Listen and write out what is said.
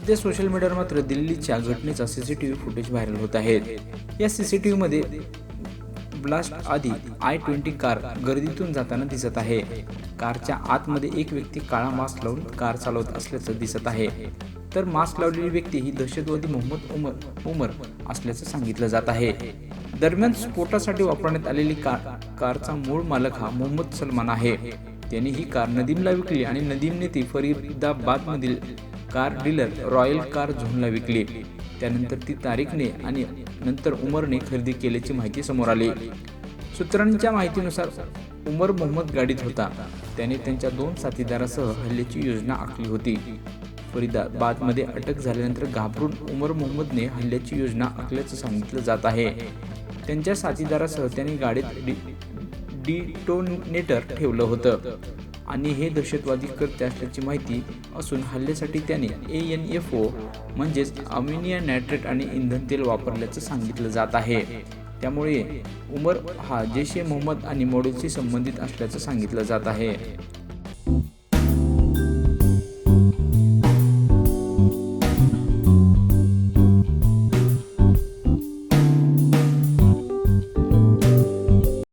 सध्या सोशल मीडियावर मात्र दिल्लीच्या घटनेचा सीसीटीव्ही फुटेज व्हायरल होत आहेत या सीसीटीव्ही मध्ये ब्लास्ट आधी आय ट्वेंटी कार गर्दीतून जाताना दिसत आहे. कारच्या आतमध्ये एक व्यक्ती काळा मास्क लावून कार चालवत असल्याचं दिसत आहे. तर मास्क लावलेली व्यक्ती ही दहशतवादी मोहम्मद उमर उमर असल्याचं सांगितलं जात आहे. दरम्यान स्फोटासाठी वापरण्यात आलेली कार कारचा मूळ मालक हा मोहम्मद सलमान आहे. त्याने ही कार नदीमला विकली आणि नदीमने ती फरीदाबादमधील कार डीलर रॉयल कार झोनला विकली. त्यानंतर ती तारीखने आणि नंतर उमरने खरेदी केल्याची माहिती समोर आली. सूत्रांच्या माहितीनुसार उमर मोहम्मद गाडीत होता. त्याने त्यांच्या दोन साथीदारासह हल्ल्याची योजना आखली होती. फरीदाबादमध्ये अटक झाल्यानंतर घाबरून उमर मोहम्मदने हल्ल्याची योजना आखल्याचं सांगितलं जात आहे. त्यांच्या साथीदारासह त्यांनी गाडीत डिटोनेटर ठेवलं होतं. आणि हे दहशतवादी करते असल्याची माहिती असून हल्ल्यासाठी त्याने ए एन एफ ओ म्हणजेच अमिनिया नायट्रेट आणि इंधन तेल वापरल्याचं सांगितलं जात आहे. त्यामुळे उमर हा जैश ए मोहम्मद आणि मॉडेलशी संबंधित असल्याचं सांगितलं जात आहे.